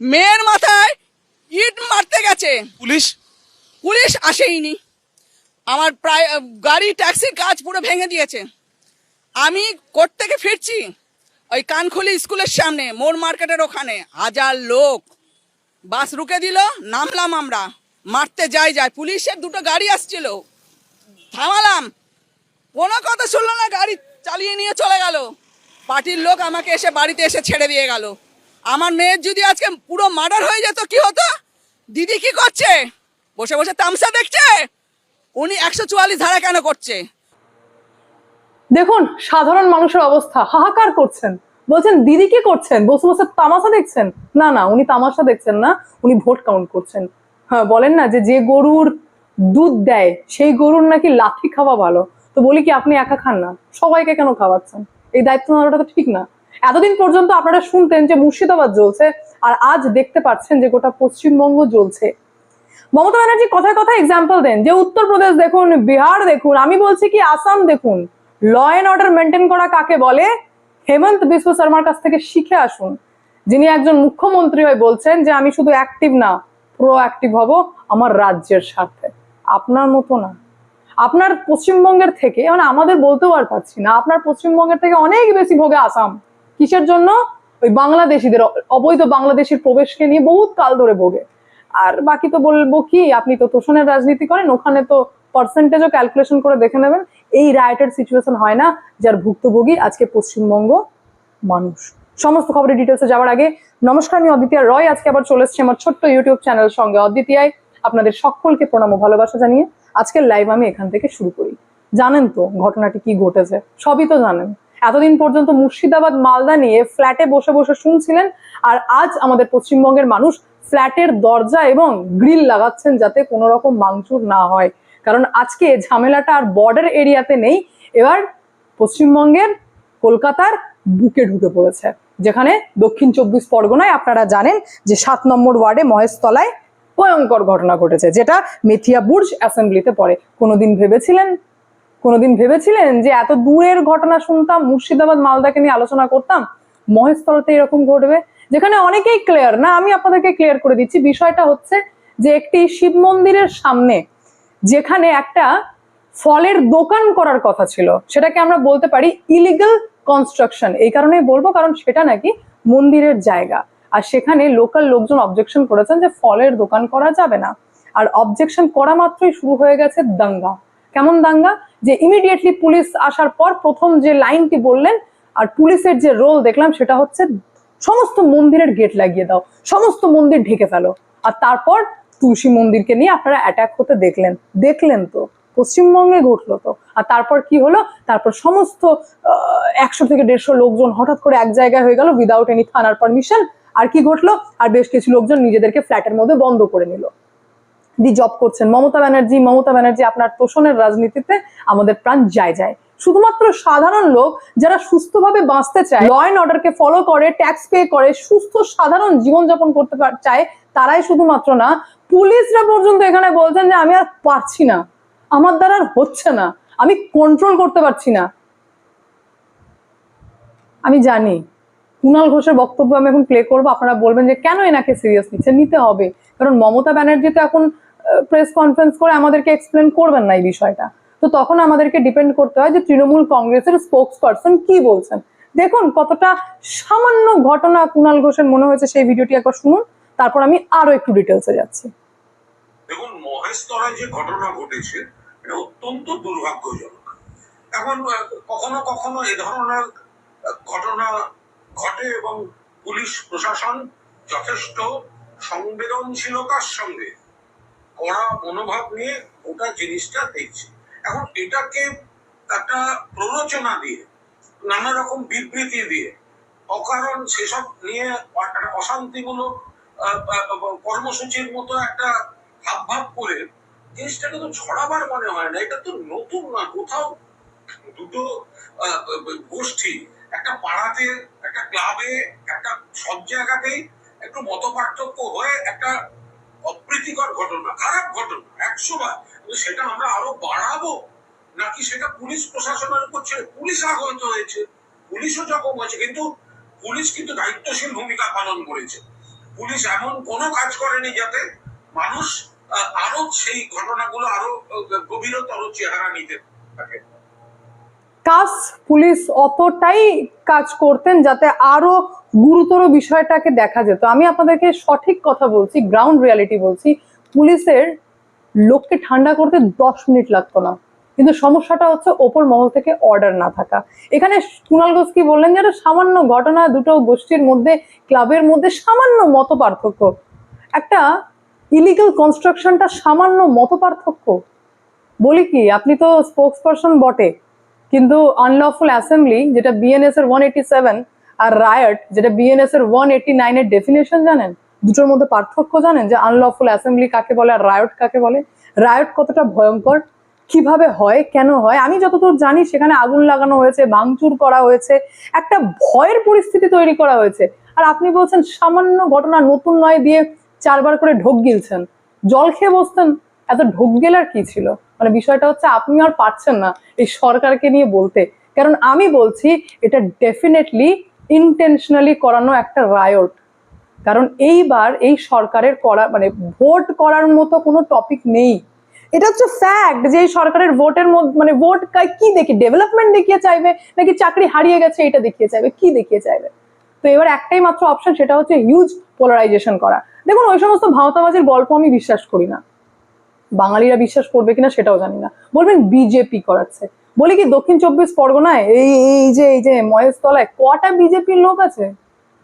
মেয়ের মাথায় ইট মারতে গেছে। পুলিশ? পুলিশ আসেইনি। আমার প্রায় গাড়ি ট্যাক্সির কাজ পুরো ভেঙে দিয়েছে। আমি কোর্ট থেকে ফিরছি ওই কানখুলি স্কুলের সামনে মোর মার্কেটের ওখানে। হাজার লোক। বাস রুকে দিল নামলাম আমরা। মারতে যাই যাই। পুলিশের দুটো গাড়ি আসছিল। থামালাম। কোনো কথা শুনলো না গাড়ি চালিয়ে নিয়ে চলে গেল। পার্টির লোক আমাকে এসে বাড়িতে এসে ছেড়ে দিয়ে গেল। আমার মেয়ের যদি আজকে পুরো মার্ডার হয়ে যেত, কি হতো? দিদি কি করছে? বসে বসে তামসা দেখছে? উনি একশো চুয়াল্লিশ ধারা কেন করছে? দেখুন, সাধারণ মানুষের অবস্থা, হাহাকার করছেন। বলছেন, দিদি কি করছেন? বসে বসে তামাশা দেখছেন? না না, উনি তামাশা দেখছেন না, উনি ভোট কাউন্ট করছেন। হ্যাঁ বলেন না যে যে গরুর দুধ দেয়, সেই গরুর নাকি লাথি খাওয়া ভালো। তো বলি কি, আপনি একা খান না? সবাইকে কেন খাওয়াচ্ছেন? এই দায়িত্ব নেওয়াটা তো ঠিক না। এতদিন পর্যন্ত আপনারা শুনতেন যে মুর্শিদাবাদ জ্বলছে, আর আজ দেখতে পাচ্ছেন যে গোটা পশ্চিমবঙ্গ জ্বলছে। মমতা ব্যানার্জি কথায় কথা এক্সাম্পল দেন, যে উত্তরপ্রদেশ দেখুন, বিহার দেখুন, আমি বলছি কি আসাম দেখুন ল অ্যান্ড অর্ডার মেনটেন করা কাকে বলে? হেমন্ত বিশ্ব শর্মার কাছ থেকে শিখে আসুন। যিনি একজন মুখ্যমন্ত্রী হয়ে বলছেন যে আমি শুধু অ্যাক্টিভ না প্রো অ্যাক্টিভ হব আমার রাজ্যের স্বার্থে। আপনার মতো না। আপনার পশ্চিমবঙ্গের থেকে মানে আমাদের বলতেও আর পারছি না, আপনার পশ্চিমবঙ্গের থেকে অনেক বেশি ভোগে আসাম। কিসের জন্য? ওই বাংলাদেশিদের, অবৈধ বাংলাদেশের প্রবেশকে নিয়ে বহুত কাল ধরে ভোগে। আর বাকি তো বলব কি, আপনি তো তোষণের রাজনীতি করেন, ওখানে তো পার্সেন্টেজও ক্যালকুলেশন করে দেখে নেবেন। এই রাইটের সিচুয়েশন হয় না যার ভুক্তভোগী আজকে পশ্চিমবঙ্গ মানুষ। সমস্ত খবরের ডিটেলসে যাওয়ার আগে নমস্কার, আমি অদ্বিতীয় রয়। আজকে আবার চলে এসেছি আমার ছোট্ট ইউটিউব চ্যানেল সঙ্গে। অদ্বিতীয়ায় আপনাদের সকলকে প্রণাম ভালোবাসা জানিয়ে আজকের লাইভ আমি এখান থেকে শুরু করি। জানেন তো ঘটনাটি কি ঘটেছে? সবই তো জানেন। এতদিন পর্যন্ত মুর্শিদাবাদ, মালদা নিয়ে ফ্ল্যাটে বসে বসে শুনছিলেন, আর আজ আমাদের পশ্চিমবঙ্গের মানুষ ফ্ল্যাটের দরজা এবং গ্রিল লাগাচ্ছেন যাতে কোনো রকম মাংচুর না হয়। কারণ আজকে ঝামেলাটা আর বর্ডার এরিয়াতে নেই, এবার পশ্চিমবঙ্গের কলকাতার বুকে ঢুকে পড়েছে, যেখানে দক্ষিণ চব্বিশ পরগনায় আপনারা জানেন যে সাত নম্বর ওয়ার্ডে মহেশতলায় ভয়ঙ্কর ঘটনা ঘটেছে, যেটা মেথিয়া বুর্জ অ্যাসেম্বলিতে পড়ে। কোনোদিন ভেবেছিলেন কোনোদিন ভেবেছিলেন যে এত দূরের ঘটনা শুনতাম, মুর্শিদাবাদ, মালদাকে নিয়ে আলোচনা করতাম? মহেশতলাতে এরকম ঘটবে? যেখানে অনেকেই ক্লিয়ার না, আমি আপনাদেরকে ক্লিয়ার করে দিচ্ছি, বিষয়টা হচ্ছে যে একটি শিব মন্দিরের সামনে যেখানে একটা ফলের দোকান করার কথা ছিল, সেটাকে আমরা বলতে পারি ইলিগাল কনস্ট্রাকশন এই কারণেই বলব, কারণ সেটা নাকি মন্দিরের জায়গা। আর সেখানে লোকাল লোকজন অবজেকশন করেছেন যে ফলের দোকান করা যাবে না। আর অবজেকশন করা মাত্রই শুরু হয়ে গেছে দাঙ্গা। কেমন দাঙ্গা? যে ইমিডিয়েটলি পুলিশ আসার পর প্রথম যে লাইনটি বললেন আর পুলিশের যে রোল দেখলাম সেটা হচ্ছে সমস্ত মন্দিরের গেট লাগিয়ে দাও, সমস্ত মন্দির ঢেকে ফেলো। আর তারপর তুলসী মন্দিরকে নিয়ে আপনারা অ্যাটাক হতে দেখলেন। দেখলেন তো, পশ্চিমবঙ্গে ঘটলো তো। আর তারপর কি হলো? তারপর সমস্ত একশো থেকে দেড়শো লোকজন হঠাৎ করে এক জায়গায় হয়ে গেল উইদাউট এনি থানার পারমিশন আর কি ঘটলো? আর বেশ কিছু লোকজন নিজেদেরকে ফ্ল্যাটের মধ্যে বন্ধ করে নিল। দি জব করছেন। মমতা ব্যানার্জি মমতা ব্যানার্জি আপনার তোষণের রাজনীতিতে আমাদের প্রাণ যায় যায়। শুধুমাত্র সাধারণ লোক যারা সুস্থভাবে বাঁচতে চায় ল অ্যান্ড অর্ডারকে ফলো করে ট্যাক্স পে করে, সুস্থ, সাধারণ জীবনযাপন করতে চায়, তারাই শুধুমাত্র না, পুলিশরা পর্যন্ত এখানে বলছেন যে আমি আর পারছি না। আমার দ্বারা আর হচ্ছে না। আমি কন্ট্রোল করতে পারছি না। আমি জানি কুণাল ঘোষের বক্তব্য আমি এখন প্লে করব। আপনারা বলবেন যে কেন এনাকে সিরিয়াস নিচ্ছে? নিতে হবে। কারণ মমতা ব্যানার্জি তো এখন প্রেস কনফারেন্স করে আমাদেরকে এক্সপ্লেন করবেন না এই বিষয়টা। তো তখন আমাদেরকে ডিপেন্ড করতে হয় যে তৃণমূল কংগ্রেসের স্পোক্স পার্সন কি বলছেন। দেখুন, কতটা সামান্য ঘটনা কুণাল ঘোষের মনে হয়েছে সেই ভিডিওটি একবার শুনুন, তারপর আমি আরও একটু ডিটেলসে যাচ্ছি। দেখুন মহেশতলায় যে ঘটনা ঘটেছে, এটা অত্যন্ত দুর্ভাগ্যজনক। এখন কখনো কখনো এ ধরনের ঘটনা ঘটে এবং পুলিশ প্রশাসন যথেষ্ট সংবেদনশীলতার সঙ্গে কড়া মনোভাব নিয়ে গোটা জিনিসটা দেখছে। এখন এটাকে একটা প্ররোচনা দিয়ে, নানা রকম বিবৃতি দিয়ে, অকারণ সেসব নিয়ে অশান্তিমূলক কর্মসূচির মতো একটা ভাব ভাব করে জিনিসটাকে তো ছড়াবার মনে হয় না। এটা তো নতুন না, কোথাও দুটো গোষ্ঠী একটা পাড়াতে, একটা ক্লাবে, একটা সব জায়গাতেই একটু মত পার্থক্য হয়ে একটা অপ্রীতিকর ঘটনা, খারাপ ঘটনা একশো বার সেটা আমরা আরও বাড়াবো? নাকি সেটা পুলিশ প্রশাসনের উপর ছেড়ে পুলিশ আহত হয়েছে? পুলিশও জখম হয়েছে, কিন্তু পুলিশ কিন্তু দায়িত্বশীল ভূমিকা পালন করেছে। পুলিশ এমন কোনো কাজ করেনি যাতে মানুষ আরও সেই ঘটনাগুলো আরও গভীরতর চেহারা নিতে থাকে। কাজ পুলিশ অতটাই কাজ করতেন যাতে আরও গুরুতর বিষয়টাকে দেখা যেত। আমি আপনাদেরকে সঠিক কথা বলছি গ্রাউন্ড রিয়ালিটি বলছি। পুলিশের লোককে ঠান্ডা করতে দশ মিনিট লাগতো না। কিন্তু সমস্যাটা হচ্ছে ওপর মহল থেকে অর্ডার না থাকা। এখানে কুণাল ঘোষ কি বললেন যে একটা সামান্য ঘটনা, দুটো গোষ্ঠীর মধ্যে, ক্লাবের মধ্যে সামান্য মত পার্থক্য একটা ইলিগাল কনস্ট্রাকশনটা সামান্য মত পার্থক্য বলি কি, আপনি তো স্পোক্স পার্সন বটে। কিন্তু আনলফুল অ্যাসেম্বলি যেটা বিএনএস এর ওয়ান এইটি সেভেন আর রায়ট যেটা বিএনএস এর ওয়ান এইটি নাইনের ডেফিনেশন জানেন? দুটোর মধ্যে পার্থক্য জানেন যে আনলফুল অ্যাসেম্বলি কাকে বলে আর রায়ট কাকে বলে? রায়ট কতটা ভয়ঙ্কর? কীভাবে হয়? কেন হয়? আমি যতদূর জানি সেখানে আগুন লাগানো হয়েছে, ভাঙচুর করা হয়েছে, একটা ভয়ের পরিস্থিতি তৈরি করা হয়েছে। আর আপনি বলছেন সামান্য ঘটনা নতুন নয় দিয়ে চারবার করে ঢোক গিলছেন। জল খেয়ে বসতেন, এত ঢোক গেলার কি ছিল? মানে বিষয়টা হচ্ছে আপনি আর পারছেন না এই সরকারকে নিয়ে বলতে। কারণ আমি বলছি, এটা ডেফিনেটলি ইন্টেনশনালি করানো একটা রায়ট কারণ এইবার এই সরকারের করা মানে ভোট করার মতো কোনো টপিক নেই। এটা হচ্ছে ফ্যাক্ট যে এই সরকারের ভোটের মধ্যে মানে ভোট কি দেখে ডেভেলপমেন্ট দেখিয়ে চাইবে, নাকি চাকরি হারিয়ে গেছে এটা দেখিয়ে চাইবে, কি দেখিয়ে চাইবে? তো এবার একটাই মাত্র অপশন সেটা হচ্ছে হিউজ পোলারাইজেশন করা। দেখুন, ওই সমস্ত ভাওতাবাজির গল্প আমি বিশ্বাস করি না। বাঙালিরা বিশ্বাস করবে কিনা সেটাও জানি না। বলবেন বিজেপি করাচ্ছে। বলি কি, দক্ষিণ চব্বিশ পরগনায় এই এই যে এই যে মহেশতলায় কটা বিজেপির লোক আছে?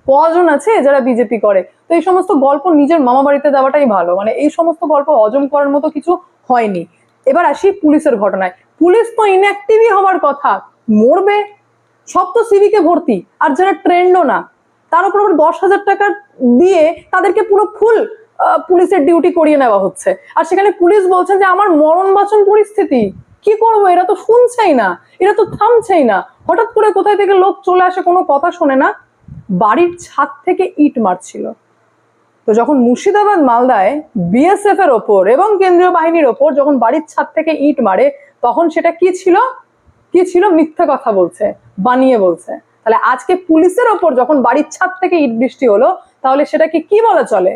কজন আছে যারা বিজেপি করে? তো এই সমস্ত গল্প নিজের মামা বাড়িতে দেওয়াটাই ভালো। মানে এই সমস্ত গল্প হজম করার মতো কিছু হয়নি। এবার আসি পুলিশের ঘটনায়। পুলিশ তো ইনঅ্যাক্টিভই হওয়ার কথা। মরবে? সব তো সিভিকে ভর্তি। আর যারা ট্রেন্ডও না, তার উপর আবার দশ হাজার টাকা দিয়ে তাদেরকে পুরো ফুল পুলিশের ডিউটি করিয়ে নেওয়া হচ্ছে। আর সেখানে পুলিশ বলছে যে, আমার মরণ বাঁচন পরিস্থিতি, কি করব? এরা তো শুনছেই না, এরা তো থামছেই না। হঠাৎ করে কোথায় থেকে লোক চলে আসে কোনো কথা শোনে না, বাড়ির ছাদ থেকে ইট মারছিল। তো যখন মুর্শিদাবাদ মালদায় বিএসএফ এর ওপর এবং কেন্দ্রীয় বাহিনীর ওপর যখন বাড়ির ছাদ থেকে ইট মারে, তখন সেটা কি ছিল? কি ছিল? মিথ্যা কথা বলছে, বানিয়ে বলছে। তাহলে আজকে পুলিশের ওপর যখন বাড়ির ছাদ থেকে ইট বৃষ্টি হলো, তাহলে সেটাকে কি বলা চলে?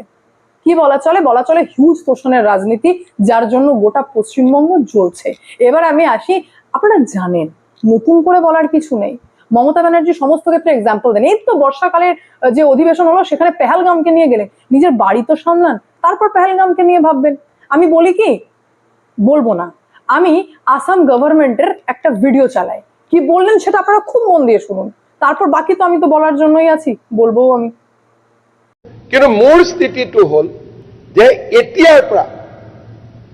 কি বলা চলে? বলা চলে হিউজ তোষণের রাজনীতি, যার জন্য গোটা পশ্চিমবঙ্গ জ্বলছে। এবার আমি আসি, আপনারা জানেন, নতুন করে বলার কিছু নেই। মমতা ব্যানার্জি সমস্ত ক্ষেত্রে এক্সাম্পল দেন। এই তো বর্ষাকালের যে অধিবেশন হলো, সেখানে পেহেলগামকে নিয়ে গেলেন। নিজের বাড়ি তো সামলান, তারপর পেহেলগামকে নিয়ে ভাববেন। আমি বলি কি? বলব না। আমি আসাম গভর্নমেন্টের একটা ভিডিও চালাই। কি বললেন সেটা আপনারা খুব মন দিয়ে শুনুন। তারপর বাকি তো আমি তো বলার জন্যই আছি, বলব আমি। কিন্তু মোৰ স্থিতিটো হ'ল যে এতিয়াৰ পৰা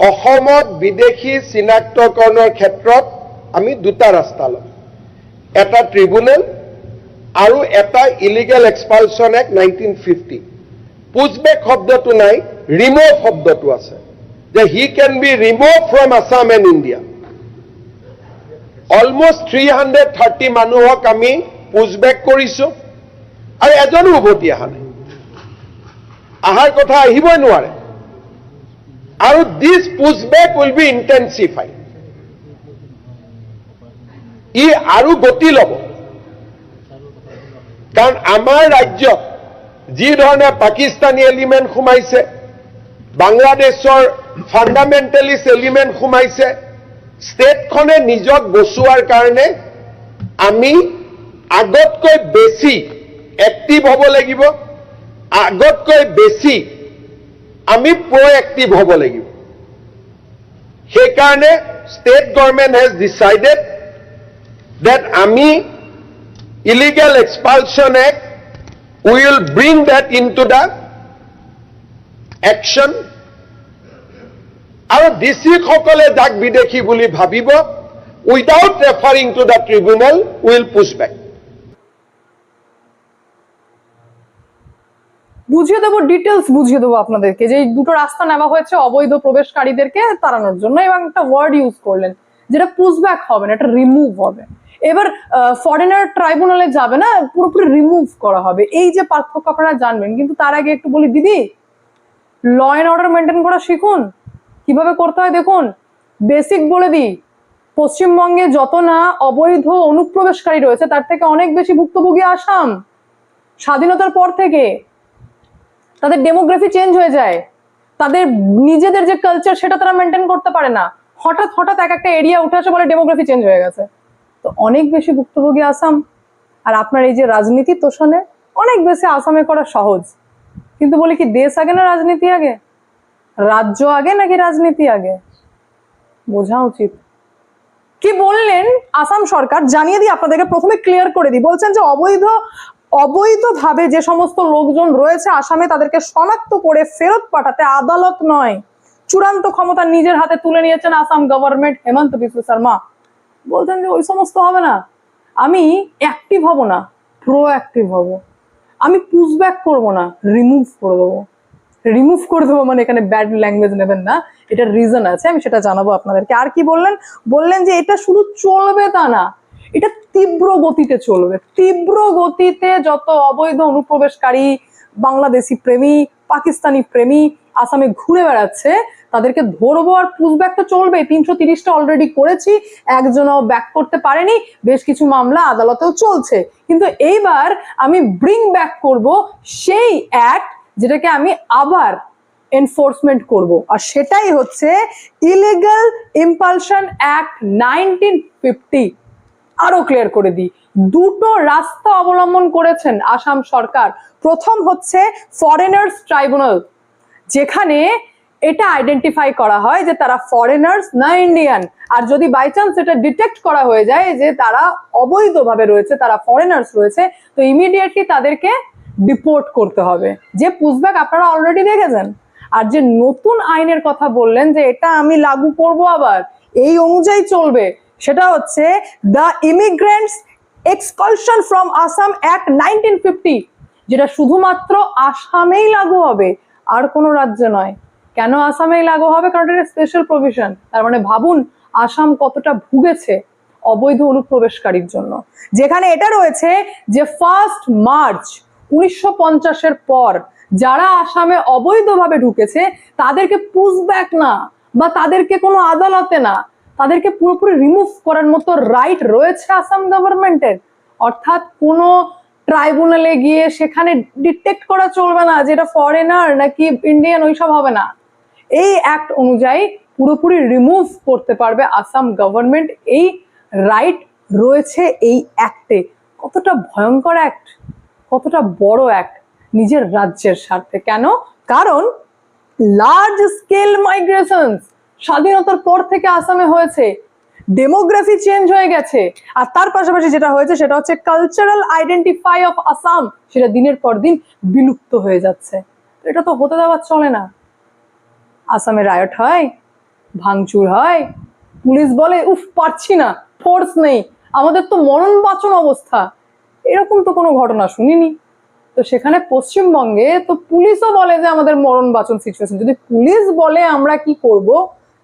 অসমত বিদেশী চিনাক্তকৰণৰ ক্ষেত্ৰত আমি দুটা ৰাস্তা ল'ম। এটা ট্ৰিবুনেল আৰু এটা illegal expulsion act nineteen fifty. Push back শব্দটো নাই ৰিম'ভ শব্দটো আছে। যে he can be remove from Assam and India. Almost three hundred thirty মানুহক আমি পুচবেক কৰিছোঁ আৰু এজনো উভতি অহা নাই। অহাৰ কথা আহিবই নোৱাৰে। আৰু দিছ পুচবেক উইল বি ইণ্টেনচিফাই ই আৰু গতি ল'ব। কাৰণ আমাৰ ৰাজ্যত যি ধৰণে পাকিস্তানী এলিমেণ্ট সোমাইছে, বাংলাদেশৰ ফাণ্ডামেণ্টেলিষ্ট এলিমেণ্ট সোমাইছে ষ্টেটখনে নিজক বচোৱাৰ কাৰণে আমি আগতকৈ বেছি এক্টিভ হ'ব লাগিব। আগতকৈ বেছি আমি প্ৰ'এক্টিভ হ'ব লাগিব। সেইকাৰণে state government has decided that আমি illegal expulsion act we will bring that into the action আৰু ডিচিসকলে যাক বিদেশি বুলি ভাবিব without referring to the tribunal will push back বুঝিয়ে দেবো ডিটেলস বুঝিয়ে দেবো আপনাদেরকে। যে দুটো রাস্তা নেওয়া হয়েছে, অবৈধ প্রবেশকারীদেরকে তাড়ানোর জন্য। এবং একটা ওয়ার্ড ইউজ করলেন, যেটা পুশব্যাক হবে না, এটা রিমুভ হবে। এবার ফরেনার ট্রাইব্যুনালে যাবে না, পুরোপুরি রিমুভ করা হবে। এই যে পার্থক্য আপনারা জানবেন, কিন্তু তার আগে একটু বলি, দিদি ল অ্যান্ড অর্ডার মেনটেন করা শিখুন। কীভাবে করতে হয় দেখুন। বেসিক বলে দিই, পশ্চিমবঙ্গে যত না অবৈধ অনুপ্রবেশকারী রয়েছে, তার থেকে অনেক বেশি ভুক্তভোগী আসাম। স্বাধীনতার পর থেকে তাদের ডেমোগ্রাফি চেঞ্জ হয়ে যায়। তাদের নিজেদের যে কালচার সেটা তারা মেনটেন করতে পারে না। হঠাৎ হঠাৎ এক একটা এরিয়া উঠে আসে বলে ডেমোগ্রাফি চেঞ্জ হয়ে গেছে। তো অনেক বেশি ভুক্তভোগী আসাম, আর আপনার এই যে রাজনীতি তোষণে অনেক বেশি আসামে করা সহজ। কিন্তু বলি কি, দেশ আগে না রাজনীতি আগে? রাজ্য আগে নাকি রাজনীতি আগে? বোঝা উচিত। কি বললেন আসাম সরকার? জানিয়ে দিই, আপনাদেরকে প্রথমে ক্লিয়ার করে দিই। বলছেন যে অবৈধ অবৈধভাবে যে সমস্ত লোকজন রয়েছে আসামে তাদেরকে শনাক্ত করে ফেরত পাঠাতে আদালত নয়। চূড়ান্ত ক্ষমতা নিজের হাতে তুলে নিয়েছেন আসাম গভর্নমেন্ট হেমন্ত বিশ্ব শর্মা। বলছেন যে ওই সমস্ত হবে না। আমি অ্যাক্টিভ হব না প্রো অ্যাক্টিভ হব। আমি পুশ ব্যাক করব না রিমুভ করে দেবো। রিমুভ করে দেবো মানে এখানে ব্যাড ল্যাঙ্গুয়েজ নেবেন না এটার রিজন আছে, আমি সেটা জানাব আপনাদেরকে। আর কি বললেন? বললেন যে এটা শুধু চলবে তা না এটা তীব্র গতিতে চলবে। তীব্র গতিতে যত অবৈধ অনুপ্রবেশকারী, বাংলাদেশি প্রেমী, পাকিস্তানি প্রেমী আসামে ঘুরে বেড়াচ্ছে, তাদেরকে ধরবো আর পুষব্যাক তো চলবে তিনশো তিরিশটা অলরেডি করেছি, একজনও ব্যাক করতে পারেনি, বেশ কিছু মামলা আদালতেও চলছে। কিন্তু এইবার আমি ব্রিং ব্যাক করব সেই অ্যাক্ট যেটাকে আমি আবার এনফোর্সমেন্ট করব। আর সেটাই হচ্ছে illegal expulsion act nineteen fifty আরও ক্লিয়ার করে দিই। দুটো রাস্তা অবলম্বন করেছেন আসাম সরকার। প্রথম হচ্ছে ফরেনার্স ট্রাইব্যুনাল যেখানে এটা আইডেন্টিফাই করা হয় যে তারা ফরেনার্স না ইন্ডিয়ান আর যদি বাই চান্স এটা ডিটেক্ট করা হয়ে যায় যে তারা অবৈধভাবে রয়েছে, তারা ফরেনার্স রয়েছে, তো ইমিডিয়েটলি তাদেরকে ডিপোর্ট করতে হবে। যে পুষব্যাক আপনারা অলরেডি দেখেছেন? আর যে নতুন আইনের কথা বললেন যে এটা আমি লাগু করব আবার, এই অনুযায়ী চলবে সেটা হচ্ছে the immigrants expulsion from Assam act nineteen fifty, যেটা শুধুমাত্র আসামেই লাগু হবে, আর কোনো রাজ্যে নয়। কেন আসামেই লাগু হবে? কারণ এটা স্পেশাল প্রভিশন তার মানে ভাবুন, আসাম কতটা ভুগেছে অবৈধ অনুপ্রবেশকারীর জন্য। যেখানে এটা রয়েছে যে ফার্স্ট মার্চ উনিশশো পঞ্চাশের পর যারা আসামে অবৈধভাবে ঢুকেছে, তাদেরকে পুশব্যাক না, বা তাদেরকে কোনো আদালতে না তাদেরকে পুরোপুরি রিমুভ করার মতো রাইট রয়েছে আসাম গভর্নমেন্টের অর্থাৎ কোনো ট্রাইব্যুনালে গিয়ে সেখানে ডিটেক্ট করা চলবে না যেটা ফরেনার নাকি ইন্ডিয়ান ওইসব হবে না। এই অ্যাক্ট অনুযায়ী পুরোপুরি রিমুভ করতে পারবে আসাম গভর্নমেন্ট এই রাইট রয়েছে এই অ্যাক্টে কতটা ভয়ঙ্কর অ্যাক্ট কতটা বড় অ্যাক্ট নিজের রাজ্যের স্বার্থে। কেন? কারণ লার্জ স্কেল মাইগ্রেশনস স্বাধীনতার পর থেকে আসামে হয়েছে। ডেমোগ্রাফি চেঞ্জ হয়ে গেছে। আর তার পাশাপাশি যেটা হয়েছে, সেটা হচ্ছে কালচারাল আইডেন্টিফাই অফ আসাম সেটা দিনের পর দিন বিলুপ্ত হয়ে যাচ্ছে। এটা তো হতে দেওয়া চলে না। আসামে রায়ট হয়, ভাঙচুর হয়, পুলিশ বলে, উফ, পারছি না ফোর্স নেই। আমাদের তো মরণ বাঁচন অবস্থা। এরকম তো কোনো ঘটনা শুনিনি। তো সেখানে পশ্চিমবঙ্গে তো পুলিশও বলে যে আমাদের মরণ বাঁচন সিচুয়েশন যদি পুলিশ বলে আমরা কি করব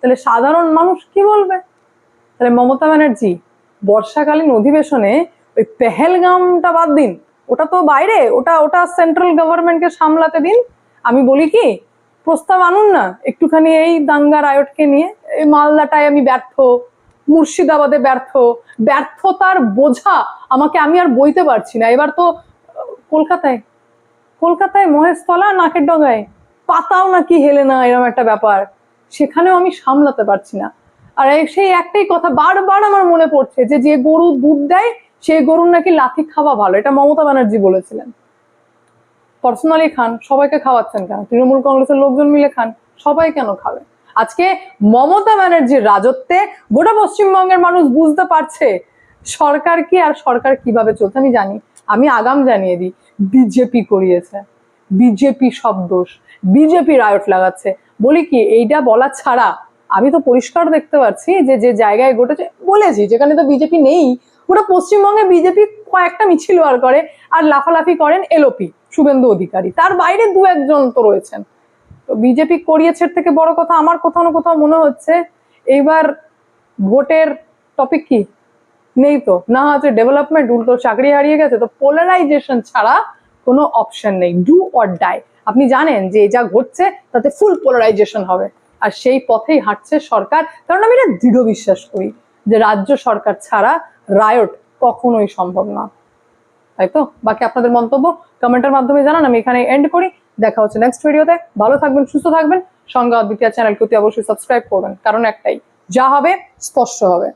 তাহলে সাধারণ মানুষ কি বলবে? তাহলে মমতা ব্যানার্জি, বর্ষাকালীন অধিবেশনে ওই পেহেলগামটা বাদ দিন। ওটা তো বাইরে, ওটা ওটা সেন্ট্রাল গভর্নমেন্টকে সামলাতে দিন। আমি বলি কি, প্রস্তাব আনুন না, একটুখানি এই দাঙ্গা রায়টকে নিয়ে, এই মালদাটায় আমি ব্যর্থ, মুর্শিদাবাদে ব্যর্থ, ব্যর্থতার বোঝা আমাকে আমি আর বইতে পারছি না। এবার তো, কলকাতায় কলকাতায় মহেশতলা নাকের ডগায়, পাতাও নাকি হেলে না এরকম একটা ব্যাপার। সেখানেও আমি সামলাতে পারছি না। আর সেই একটাই কথা বারবার আমার মনে পড়ছে যে যে গরু দুধ দেয়, সেই গরুর নাকি লাথি খাওয়া ভালো। এটা মমতা ব্যানার্জি বলেছিলেন। পার্সোনালি খান, সবাইকে খাওয়াচ্ছেন কেন? তৃণমূল কংগ্রেসের লোকজন মিলে খান, সবাই কেন খাবে? আজকে মমতা ব্যানার্জির রাজত্বে গোটা পশ্চিমবঙ্গের মানুষ বুঝতে পারছে, সরকার কি আর সরকার কীভাবে চলছে, আমি জানি। আমি আগাম জানিয়ে দিই, বিজেপি করিয়েছে। বিজেপি সব দোষ। বিজেপি রায়ট লাগাচ্ছে। বলি কি, এইটা বলা ছাড়া আমি তো পরিষ্কার দেখতে পাচ্ছি যে যে জায়গায় ঘটেছে, বলেছি, যেখানে তো বিজেপি নেই। গোটা পশ্চিমবঙ্গে বিজেপি কয়েকটা মিছিল বার করে আর লাফালাফি করেন এলোপি শুভেন্দু অধিকারী। তার বাইরে দু একজন তো রয়েছেন। তো বিজেপি করিয়েছে থেকে বড় কথা আমার কোথাও না কোথাও মনে হচ্ছে, এইবার ভোটের টপিক কি? নেই তো। না হচ্ছে ডেভেলপমেন্ট উল্টো চাকরি হারিয়ে গেছে। তো পোলারাইজেশন ছাড়া কোনো অপশন নেই ডু অর ডাই আপনি জানেন যে যা ঘটছে, তাতে ফুল পোলারাইজেশন হবে। আর সেই পথেই হাঁটছে সরকার। কারণ আমি এটা দৃঢ় বিশ্বাস করি যে রাজ্য সরকার ছাড়া রায়ট কখনোই সম্ভব না। তাই তো? বাকি আপনাদের মন্তব্য কমেন্টের মাধ্যমে জানান, আমি এখানে এন্ড করি। দেখা হচ্ছে নেক্সট ভিডিওতে ভালো থাকবেন, সুস্থ থাকবেন। সঙ্গে অদ্বিতীয় চ্যানেলকে অবশ্যই সাবস্ক্রাইব করবেন। কারণ একটাই, যা হবে, স্পষ্ট হবে।